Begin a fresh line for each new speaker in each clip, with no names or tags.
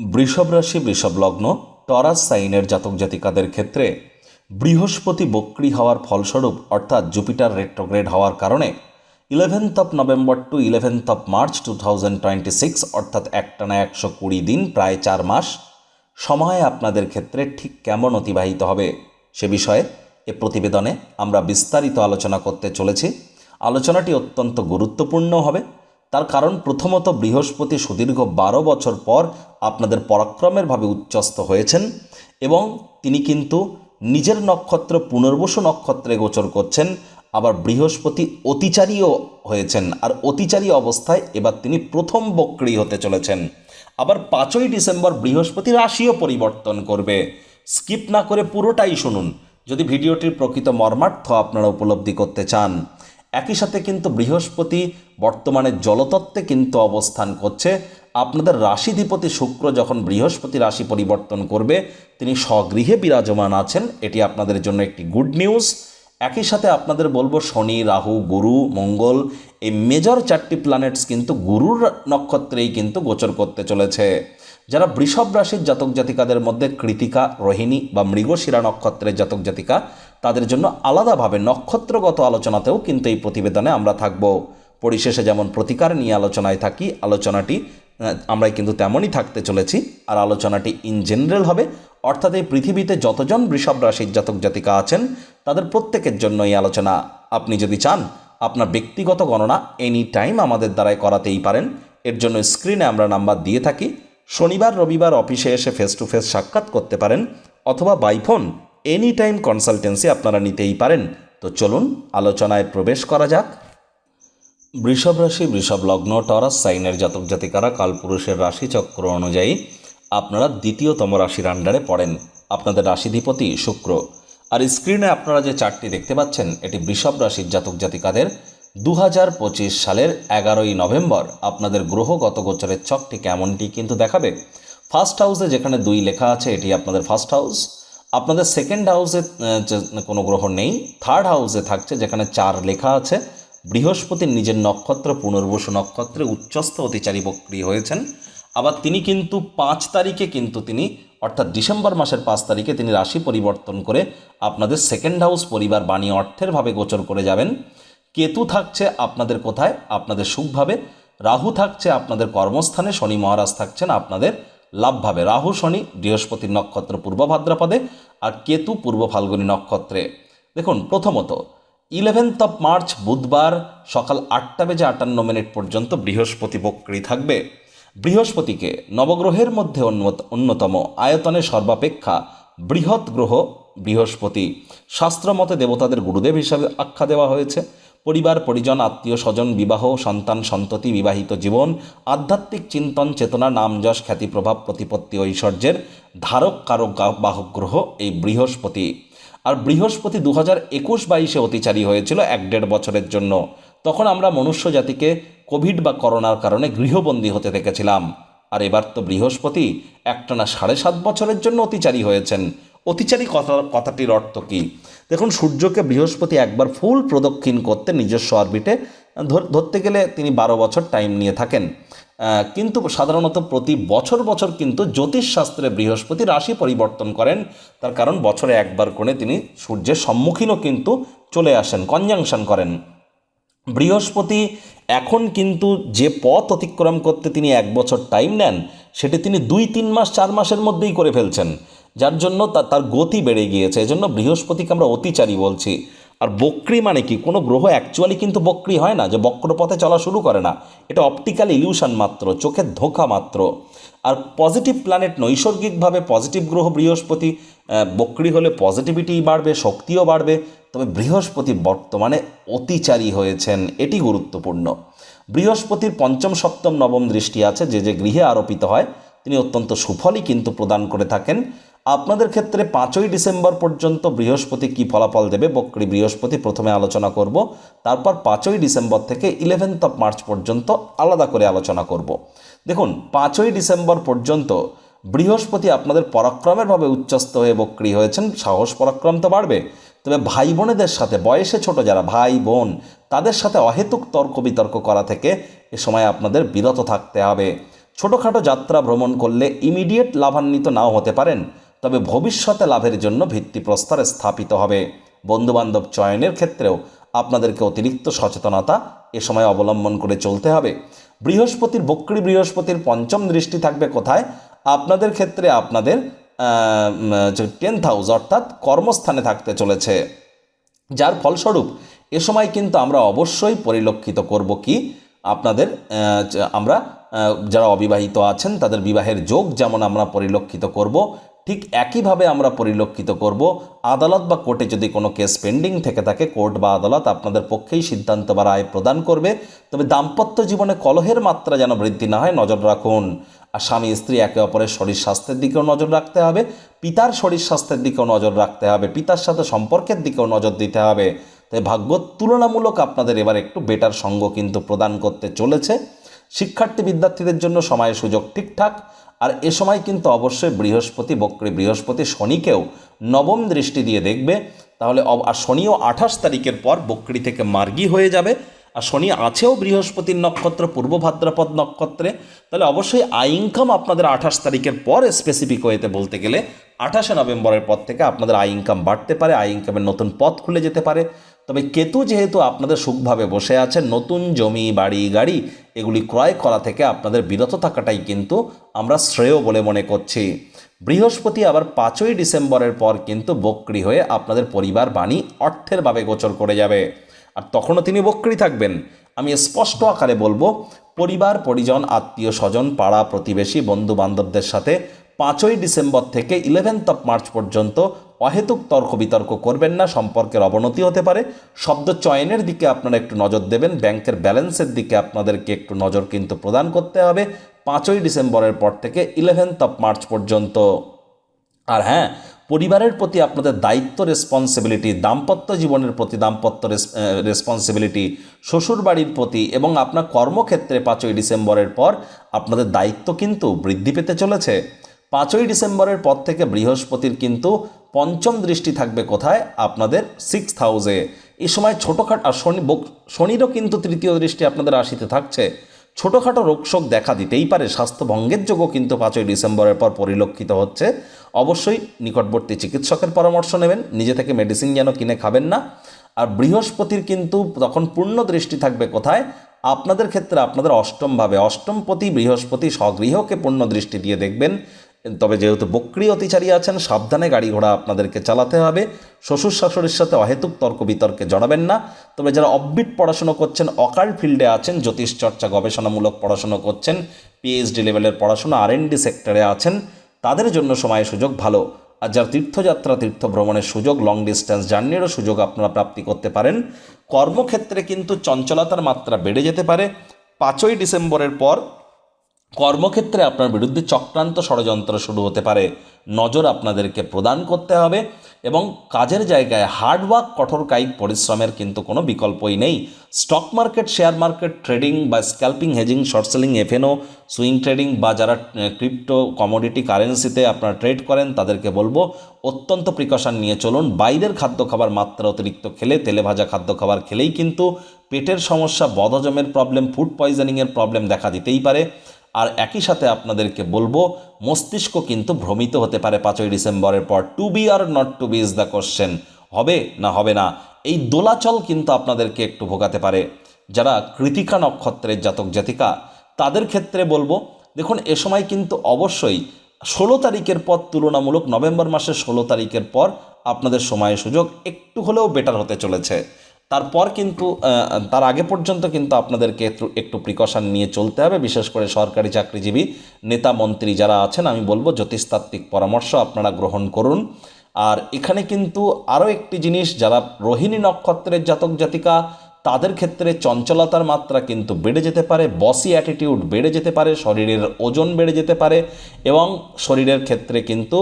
বৃষভ রাশি, বৃষভ লগ্ন, টরাস সাইনের জাতক জাতিকাদের ক্ষেত্রে বৃহস্পতি বক্রি হওয়ার ফলস্বরূপ, অর্থাৎ জুপিটার রেট্রোগ্রেড হওয়ার কারণে eleventh of November to eleventh of March two thousand twenty six অর্থাৎ একটানা একশো কুড়ি দিন, প্রায় চার মাস, সময় আপনাদের ক্ষেত্রে ঠিক কেমন অতিবাহিত হবে সে বিষয়ে এ প্রতিবেদনে আমরা বিস্তারিত আলোচনা করতে চলেছি। আলোচনাটি অত্যন্ত গুরুত্বপূর্ণ হবে। তার কারণ প্রথমত বৃহস্পতি সুদীর্ঘ বারো বছর পর আপনাদের পরাক্রমের ভাবে উচ্চস্ত হয়েছেন এবং তিনি কিন্তু নিজের নক্ষত্র পুনর্বসু নক্ষত্রে গোচর করছেন, আবার বৃহস্পতি অতিচারীও হয়েছেন। আর অতিচারী অবস্থায় এবার তিনি প্রথম বক্রী হতে চলেছেন। আবার পাঁচই ডিসেম্বর বৃহস্পতি রাশিও পরিবর্তন করবে। স্কিপ না করে পুরোটাই শুনুন। যদি ভিডিওটির প্রকৃত মর্মার্থ আপনারা উপলব্ধি করতে চান একই সাথে কিন্তু বৃহস্পতি বর্তমানে জলতত্ত্বে কিন্তু অবস্থান করছে। আপনাদের রাশিধিপতি শুক্র যখন বৃহস্পতি রাশি পরিবর্তন করবে, তিনি স্বগৃহে বিরাজমান আছেন। এটি আপনাদের জন্য একটি গুড নিউজ। একই সাথে আপনাদের বলব, শনি, রাহু, গুরু, মঙ্গল, এই মেজর চারটি প্ল্যানেটস কিন্তু গুরুর নক্ষত্রেই কিন্তু গোচর করতে চলেছে। যারা বৃষভ রাশির জাতক জাতিকাদের মধ্যে কৃতিকা, রোহিণী বা মৃগশিরা নক্ষত্রের জাতক জাতিকা তাদের জন্য আলাদাভাবে নক্ষত্রগত আলোচনাতেও কিন্তু এই প্রতিবেদনে আমরা থাকব। পরিশেষে যেমন প্রতিকার নিয়ে আলোচনায় থাকি আলোচনাটি আহ, আমরা কিন্তু তেমনই থাকতে চলেছি। আর আলোচনাটি ইন জেনারেল হবে অর্থাৎ এই পৃথিবীতে যতজন বৃষভ রাশির জাতক জাতিকা আছেন তাদের প্রত্যেকের জন্য এই আলোচনা। আপনি যদি চান আপনার ব্যক্তিগত গণনা এনি টাইম আমাদের দ্বারাই করাতেই পারেন। এর জন্য স্ক্রিনে আমরা নাম্বার দিয়ে থাকি। শনিবার রবিবার অফিসে এসে ফেস টু ফেস সাক্ষাৎ করতে পারেন অথবা by phone any time consultancy আপনারা নিতেই পারেন। তো চলুন, আলোচনায় প্রবেশ করা যাক। বৃষভ রাশি, বৃষভ লগ্ন, টরাস, সাইনের জাতক জাতিকারা কালপুরুষের রাশিচক্র অনুযায়ী আপনারা দ্বিতীয়তম রাশির আন্ডারে পড়েন। আপনাদের রাশিধিপতি শুক্র। আর স্ক্রিনে আপনারা যে চারটি দেখতে পাচ্ছেন, এটি বৃষভ রাশির জাতক জাতিকাদের দু হাজার পঁচিশ সালের এগারোই নভেম্বর। আপনাদের গ্রহগত গোচরের ছকটি কেমনটি কিন্তু দেখাবে। ফার্স্ট হাউসে যেখানে দুই লেখা আছে, এটি আপনাদের ফার্স্ট হাউস আপনাদের সেকেন্ড হাউসে কোনো গ্রহ নেই থার্ড হাউসে থাকছে, যেখানে চার লেখা আছে বৃহস্পতির নিজের নক্ষত্র, পুনর্বসু নক্ষত্রে উচ্চস্থ অতিচারী বক্রী হয়েছেন। আবার তিনি কিন্তু পাঁচ তারিখে কিন্তু তিনি, অর্থাৎ ডিসেম্বর মাসের পাঁচ তারিখে তিনি রাশি পরিবর্তন করে আপনাদের সেকেন্ড হাউস পরিবার বাণী অর্থের ভাবে গোচর করে যাবেন। কেতু থাকছে আপনাদের কোথায়? আপনাদের সুখভাবে। রাহু থাকছে আপনাদের কর্মস্থানে, শনি মহারাজ থাকছেন আপনাদের লাভভাবে রাহু, শনি বৃহস্পতির নক্ষত্র পূর্ব ভাদ্রাপদে আর কেতু পূর্ব ফাল্গুনী নক্ষত্রে। দেখুন, প্রথমত ইলেভেন্থ অফ মার্চ বুধবার, সকাল আটটা বেজে আটান্ন মিনিট পর্যন্ত বৃহস্পতি বক্রী থাকবে। বৃহস্পতিকে নবগ্রহের মধ্যে অন্যত- অন্যতম আয়তনে সর্বাপেক্ষা বৃহৎ গ্রহ বৃহস্পতি। শাস্ত্রমতে দেবতাদের গুরুদেব হিসাবে আখ্যা দেওয়া হয়েছে। পরিবার, পরিজন, আত্মীয় স্বজন, বিবাহ, সন্তান, সন্ততি, বিবাহিত জীবন, আধ্যাত্মিক চিন্তন চেতনা, নাম যশ, খ্যাতি, প্রভাব, প্রতিপত্তি, ঐশ্বর্যের ধারক, কারক বাহক গ্রহ এই বৃহস্পতি। আর বৃহস্পতি দু হাজার একুশ বাইশে অতিচারী হয়েছিল এক দেড় বছরের জন্য। তখন আমরা মনুষ্য জাতিকে কোভিড বা করোনার কারণে গৃহবন্দী হতে দেখেছিলাম। আর এবার তো বৃহস্পতি একটানা সাড়ে সাত বছরের জন্য অতিচারী হয়েছেন। অতিচারী কথা কথাটির অর্থ কী? দেখুন, সূর্যকে বৃহস্পতি একবার ফুল প্রদক্ষিণ করতে নিজস্ব অরবিটে ধর- ধরতে গেলে তিনি বারো বছর টাইম নিয়ে থাকেন। কিন্তু সাধারণত প্রতি বছর বছর কিন্তু জ্যোতিষশাস্ত্রে বৃহস্পতি রাশি পরিবর্তন করেন। তার কারণ বছরে একবার করে তিনি সূর্যের সম্মুখীনও কিন্তু চলে আসেন কনজাংশন করেন। বৃহস্পতি এখন কিন্তু যে পথ অতিক্রম করতে তিনি এক বছর টাইম নেন, সেটি তিনি দুই, তিন মাস, চার মাসের মধ্যেই করে ফেলছেন। যার জন্য তার গতি বেড়ে গিয়েছে। এজন্য বৃহস্পতিকে আমরা অতিচারী বলছি। আর বক্রি মানে কি? কোনো গ্রহ অ্যাকচুয়ালি কিন্তু বক্রি হয় না, যে বক্রপথে চলা শুরু করে না। এটা অপটিক্যাল ইলিউশন মাত্র, চোখের ধোঁকা মাত্র। আর পজিটিভ প্ল্যানেট নৈসর্গিকভাবে পজিটিভ গ্রহ বৃহস্পতি বক্রি হলে পজিটিভিটি বাড়বে, শক্তিও বাড়বে। তবে বৃহস্পতি বর্তমানে অতিচারী হয়েছেন, এটি গুরুত্বপূর্ণ। বৃহস্পতির পঞ্চম, সপ্তম, নবম দৃষ্টি আছে, যে যে গৃহে আরোপিত হয়, তিনি অত্যন্ত সুফলই কিন্তু প্রদান করে থাকেন। আপনাদের ক্ষেত্রে পাঁচই ডিসেম্বর পর্যন্ত বৃহস্পতি কি ফলাফল দেবে? বক্রী বৃহস্পতি, প্রথমে আলোচনা করব। তারপর পাঁচই ডিসেম্বর থেকে ইলেভেন্থ অফ মার্চ পর্যন্ত আলাদা করে আলোচনা করব। দেখুন, পাঁচই ডিসেম্বর পর্যন্ত বৃহস্পতি আপনাদের পরাক্রমের ভাবে উচ্চস্থ হয়ে বক্রী হয়েছেন। সাহস পরাক্রম তো বাড়বে। তবে ভাই বোনেদের সাথে, বয়সে ছোট যারা ভাই বোন তাদের সাথে অহেতুক তর্ক বিতর্ক করা থেকে এ সময় আপনাদের বিরত থাকতে হবে। ছোটোখাটো যাত্রা ভ্রমণ করলে ইমিডিয়েট লাভান্বিত নাও হতে পারেন। তবে ভবিষ্যতে লাভের জন্য ভিত্তিপ্রস্তর স্থাপিত হবে। বন্ধুবান্ধব চয়নের ক্ষেত্রেও আপনাদেরকে অতিরিক্ত সচেতনতা এ সময় অবলম্বন করে চলতে হবে। বৃহস্পতির, বক্রী বৃহস্পতির পঞ্চম দৃষ্টি থাকবে কোথায়? আপনাদের ক্ষেত্রে আপনাদের টেন্থ হাউস অর্থাৎ কর্মস্থানে থাকতে চলেছে। যার ফলস্বরূপ এ সময় কিন্তু আমরা অবশ্যই পরিলক্ষিত করব কি? আপনাদের আমরা যারা অবিবাহিত আছেন তাদের বিবাহের যোগ যেমন আমরা পরিলক্ষিত করব ঠিক একইভাবে আমরা পরিলক্ষিত করব, আদালত বা কোর্টে যদি কোনো কেস পেন্ডিং থেকে থাকে, কোর্ট বা আদালত আপনাদের পক্ষেই সিদ্ধান্ত বা রায় প্রদান করবে। তবে দাম্পত্য জীবনে কলহের মাত্রা যেন বৃদ্ধি না হয়, নজর রাখুন। আর স্বামী, স্ত্রী একে অপরের শরীর স্বাস্থ্যের দিকেও নজর রাখতে হবে, পিতার শরীর স্বাস্থ্যের দিকেও নজর রাখতে হবে, পিতার সাথে সম্পর্কের দিকেও নজর দিতে হবে। তাই ভাগ্য তুলনামূলক আপনাদের এবার একটু বেটার সঙ্গ কিন্তু প্রদান করতে চলেছে। শিক্ষার্থী বিদ্যার্থীদের জন্য সময়ের সুযোগ ঠিকঠাক আর এ সময় কিন্তু অবশ্যই বৃহস্পতি, বক্রী বৃহস্পতি শনিকেও নবম দৃষ্টি দিয়ে দেখবে। তাহলে আর শনিও আঠাশ তারিখের পর বক্রী থেকে মার্গী হয়ে যাবে। আর শনি আছেও বৃহস্পতির নক্ষত্র, পূর্ব ভাদ্রপদ নক্ষত্রে। তাহলে অবশ্যই আই ইনকাম আপনাদের আঠাশ তারিখের পর স্পেসিফিক ওয়েতে বলতে গেলে আঠাশে নভেম্বরের পর থেকে আপনাদের আই ইনকাম বাড়তে পারে, আই ইনকামের নতুন পথ খুলে যেতে পারে। তবে কেতু যেহেতু আপনাদের সুখভাবে বসে আছে নতুন জমি, বাড়ি, গাড়ি, এগুলি ক্রয় করা থেকে আপনাদের বিরত থাকাটাই কিন্তু আমরা শ্রেয় বলে মনে করছি। বৃহস্পতি আবার পাঁচই ডিসেম্বরের পর কিন্তু বক্রি হয়ে আপনাদের পরিবার বাণী অর্থের ভাবে গোচর করে যাবে। আর তখনও তিনি বক্রি থাকবেন। আমি স্পষ্ট আকারে বলব, পরিবার, পরিজন, আত্মীয় স্বজন, পাড়া, প্রতিবেশী বন্ধু বান্ধবদের সাথে পাঁচই ডিসেম্বর থেকে ইলেভেন্থ অফ মার্চ পর্যন্ত অহেতুক তর্ক বিতর্ক করবেন না, সম্পর্কের অবনতি হতে পারে। শব্দ চয়নের দিকে আপনারা একটু নজর দেবেন, ব্যাংকের ব্যালেন্সের দিকে আপনাদেরকে একটু নজর কিন্তু প্রদান করতে হবে। পাঁচই ডিসেম্বরের পর থেকে ইলেভেন্থ অফ মার্চ পর্যন্ত। আর হ্যাঁ পরিবারের প্রতি আপনাদের দায়িত্ব রেসপন্সিবিলিটি দাম্পত্য জীবনের প্রতি দাম্পত্য রেসপন্সিবিলিটি শ্বশুর বাড়ির প্রতি এবং আপনার কর্মক্ষেত্রে পাঁচই ডিসেম্বরের পর আপনাদের দায়িত্ব কিন্তু বৃদ্ধি পেতে চলেছে। পাঁচই ডিসেম্বরের পর থেকে বৃহস্পতির কিন্তু পঞ্চম দৃষ্টি থাকবে কোথায়? আপনাদের সিক্স হাউসে এই সময় ছোটোখাটো আর শনি শনিরও কিন্তু তৃতীয় দৃষ্টি আপনাদের রাশিতে থাকছে। ছোটোখাটো রোগশোক দেখা দিতেই পারে। স্বাস্থ্যভঙ্গের যোগও কিন্তু পাঁচই ডিসেম্বরের পর পরিলক্ষিত হচ্ছে। অবশ্যই নিকটবর্তী চিকিৎসকের পরামর্শ নেবেন। নিজে থেকে মেডিসিন যেন কিনে খাবেন না। আর বৃহস্পতির কিন্তু তখন পূর্ণ দৃষ্টি থাকবে কোথায়? আপনাদের ক্ষেত্রে আপনাদের অষ্টমভাবে অষ্টমপতি বৃহস্পতি স্বগৃহকে পূর্ণ দৃষ্টি দিয়ে দেখবেন। তবে যেহেতু বক্রি অতিচারী আছেন, সাবধানে গাড়ি ঘোড়া আপনাদেরকে চালাতে হবে। শ্বশুর শাশুড়ির সাথে অহেতুক তর্ক বিতর্কে জড়াবেন না। তবে যারা অববিট পড়াশুনো করছেন, অকাল ফিল্ডে আছেন, জ্যোতিষ চর্চা, গবেষণামূলক পড়াশুনো করছেন পিএইচডি লেভেলের পড়াশোনা আর ডি সেক্টরে আছেন, তাদের জন্য সময় সুযোগ ভালো। আর যারা তীর্থযাত্রা, তীর্থ ভ্রমণের সুযোগ লং ডিস্টেন্স জার্নিরও সুযোগ আপনারা প্রাপ্তি করতে পারেন। কর্মক্ষেত্রে কিন্তু চঞ্চলতার মাত্রা বেড়ে যেতে পারে। পাঁচই ডিসেম্বরের পর কর্মক্ষেত্রে আপনার বিরুদ্ধে চক্রান্ত ষড়যন্ত্র শুরু হতে পারে। নজর আপনাদেরকে প্রদান করতে হবে এবং কাজের জায়গায় হার্ডওয়ার্ক কঠোর কায়িক পরিশ্রমের কিন্তু কোনো বিকল্পই নেই। Stock market share market trading বা scalping hedging short selling FNO swing trading বা যারা ক্রিপ্টো কমোডিটি কারেন্সিতে আপনারা ট্রেড করেন, তাদেরকে বলব, অত্যন্ত প্রিকশন নিয়ে চলুন। বাইরের খাদ্য খাবার মাত্রা অতিরিক্ত খেলে, তেলে ভাজা খাদ্য খাবার খেলেই কিন্তু পেটের সমস্যা, বদহজমের প্রবলেম ফুড পয়জনিংয়ের প্রবলেম দেখা দিতেই পারে। আর একই সাথে আপনাদেরকে বলব, মস্তিষ্ক কিন্তু ভ্রমিত হতে পারে পাঁচই ডিসেম্বরের পর। To be or not to be is the question হবে না হবে না। এই দোলাচল কিন্তু আপনাদেরকে একটু ভোগাতে পারে। যারা কৃতিকা নক্ষত্রের জাতক জাতিকা, তাদের ক্ষেত্রে বলব, দেখুন, এ সময় কিন্তু অবশ্যই ষোলো তারিখের পর তুলনামূলক নভেম্বর মাসের ষোলো তারিখের পর আপনাদের সময় সুযোগ একটু হলেও বেটার হতে চলেছে। তারপর কিন্তু তার আগে পর্যন্ত কিন্তু আপনাদেরকে একটু প্রিকশন নিয়ে চলতে হবে। বিশেষ করে সরকারি চাকরিজীবী, নেতা মন্ত্রী যারা আছেন, আমি বলব জ্যোতিষতাত্ত্বিক পরামর্শ আপনারা গ্রহণ করুন। আর এখানে কিন্তু আরও একটি জিনিস, যারা রোহিণী নক্ষত্রের জাতক জাতিকা, তাদের ক্ষেত্রে চঞ্চলতার মাত্রা কিন্তু বেড়ে যেতে পারে বসি অ্যাটিটিউড বেড়ে যেতে পারে, শরীরের ওজন বেড়ে যেতে পারে এবং শরীরের ক্ষেত্রে কিন্তু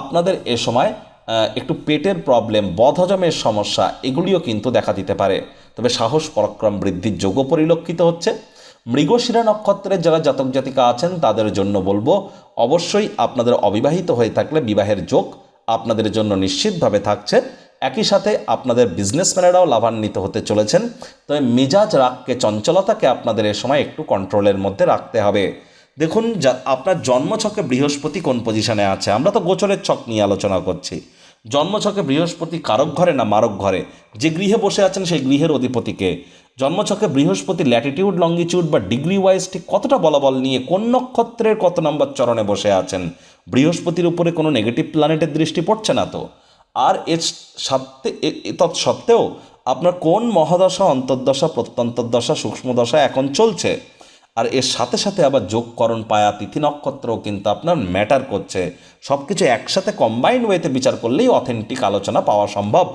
আপনাদের এ সময় একটু পেটের প্রবলেম বদহজমের সমস্যা, এগুলিও কিন্তু দেখা দিতে পারে। তবে সাহস, পরাক্রম বৃদ্ধির যোগও পরিলক্ষিত হচ্ছে। মৃগশিরা নক্ষত্রের যারা জাতক জাতিকা আছেন, তাদের জন্য বলব, অবশ্যই আপনাদের অবিবাহিত হয়ে থাকলে বিবাহের যোগ আপনাদের জন্য নিশ্চিতভাবে থাকছে। একই সাথে আপনাদের বিজনেসম্যানেরাও লাভান্বিত হতে চলেছেন। তবে মেজাজ রাগকে, চঞ্চলতাকে আপনাদের এ সময় একটু কন্ট্রোলের মধ্যে রাখতে হবে। দেখুন আপনার জন্মছকে বৃহস্পতি কোন পজিশনে আছে? আমরা তো গোচরের ছক নিয়ে আলোচনা করছি। জন্মছকে বৃহস্পতি কারক ঘরে না মারক ঘরে? যে গৃহে বসে আছেন সেই গৃহের অধিপতিকে। জন্মছকে বৃহস্পতি ল্যাটিটিউড লঙ্গিটিউড বা ডিগ্রি ওয়াইজ ঠিক কতটা বলাবল নিয়ে কোন নক্ষত্রের কত নম্বর চরণে বসে আছেন? বৃহস্পতির উপরে কোনো নেগেটিভ প্ল্যানেটের দৃষ্টি পড়ছে না তো? আর এর সত্ত্বে তৎসত্ত্বেও আপনার কোন মহাদশা, অন্তর্দশা প্রত্যন্তর্দশা সূক্ষ্মদশা এখন চলছে? আর এর সাথে সাথে আবার যোগকরণ পায়া তিথি নক্ষত্রও কিন্তু আপনার ম্যাটার করছে। সব কিছু একসাথে কম্বাইন্ড ওয়েতে বিচার করলেই অথেন্টিক আলোচনা পাওয়া সম্ভব।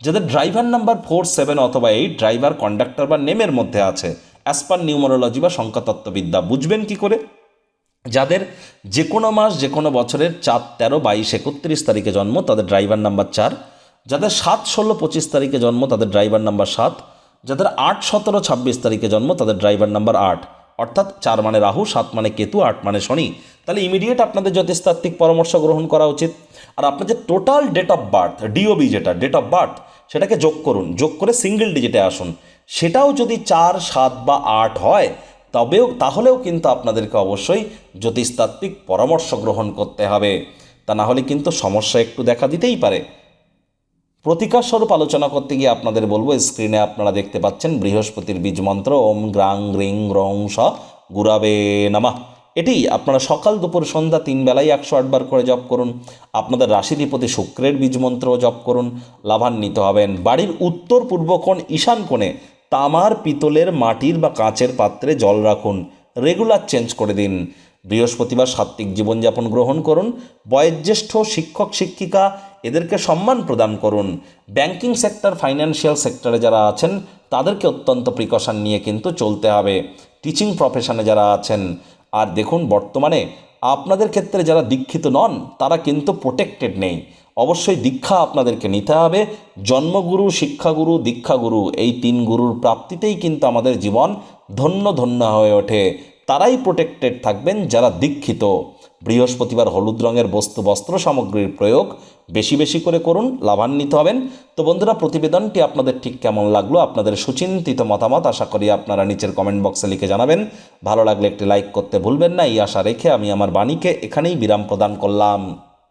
যাদের ড্রাইভার নাম্বার ফোর সেভেন অথবা এইট ড্রাইভার কন্ডাক্টর বা নেমের মধ্যে আছে অ্যাজ পার নিউমোরোলজি বা সংখ্যাতত্ত্ববিদ্যা বুঝবেন কি করে? যাদের যে কোনো মাস যে কোনো বছরের চার, তেরো, বাইশ, একত্রিশ তারিখে জন্ম, তাদের ড্রাইভার নাম্বার চার। যাদের সাত, ষোলো, পঁচিশ তারিখে জন্ম, তাদের ড্রাইভার নাম্বার সাত। যাদের আট, সতেরো, ছাব্বিশ তারিখে জন্ম, তাদের ড্রাইভার নাম্বার আট। অর্থাৎ চার মানে রাহু, সাত মানে কেতু, আট মানে শনি। তাহলে ইমিডিয়েট আপনাদের জ্যোতিষতাত্ত্বিক পরামর্শ গ্রহণ করা উচিত। আর আপনার যে total date of birth DOB যেটা ডেট অফ বার্থ সেটাকে যোগ করুন। যোগ করে সিঙ্গেল ডিজিটে আসুন। সেটাও যদি চার, সাত বা আট হয়, তবেও, তাহলেও কিন্তু আপনাদেরকে অবশ্যই জ্যোতিষতাত্ত্বিক পরামর্শ গ্রহণ করতে হবে। তা না হলে কিন্তু সমস্যা একটু দেখা দিতেই পারে। প্রতিকার স্বরূপ আলোচনা করতে গিয়ে আপনাদের বলব স্ক্রিনে আপনারা দেখতে পাচ্ছেন বৃহস্পতির বীজ মন্ত্র, ওম গ্রাং গ্রিং রং স গুরাবে নামা। এটি আপনারা সকাল দুপুর সন্ধ্যা তিন বেলায় একশো আটবার করে জপ করুন, আপনাদের রাশিধিপতি শুক্রের বীজ মন্ত্র জপ করুন, লাভান্বিত হবেন। বাড়ির উত্তর পূর্ব কোণ ঈশান কোণে তামার পিতলের মাটির বা কাঁচের পাত্রে জল রাখুন, রেগুলার চেঞ্জ করে দিন। বৃহস্পতিবার সাত্ত্বিক জীবনযাপন গ্রহণ করুন, বয়োজ্যেষ্ঠ শিক্ষক, শিক্ষিকা এদেরকে সম্মান প্রদান করুন। ব্যাংকিং সেক্টর, ফাইন্যান্সিয়াল সেক্টরে যারা আছেন, তাদেরকে অত্যন্ত প্রিকশন নিয়ে কিন্তু চলতে হবে। টিচিং প্রফেশনে যারা আছেন, আর দেখুন বর্তমানে আপনাদের ক্ষেত্রে যারা দীক্ষিত নন, তারা কিন্তু প্রোটেক্টেড নেই। অবশ্যই দীক্ষা আপনাদেরকে নিতে হবে। জন্মগুরু, শিক্ষাগুরু, দীক্ষাগুরু, এই তিন গুরুর প্রাপ্তিতেই কিন্তু আমাদের জীবন ধন্য ধন্য হয়ে ওঠে। তারাই প্রোটেক্টেড থাকবেন যারা দীক্ষিত। বৃহস্পতিবার হলুদ রঙের বস্তু বস্ত্র সামগ্রীর প্রয়োগ। বেশি বেশি করে করুন, লাভান্বিত হবেন। তো বন্ধুরা, প্রতিবেদনটি আপনাদের ঠিক কেমন লাগল, আপনাদের সুচিন্তিত মতামত আশা করি আপনারা নিচের কমেন্ট বক্সে লিখে জানাবেন। ভালো লাগলে একটি লাইক করতে ভুলবেন না, এই আশা রেখে আমি আমার বাণীকে এখানেই বিরাম প্রদান করলাম।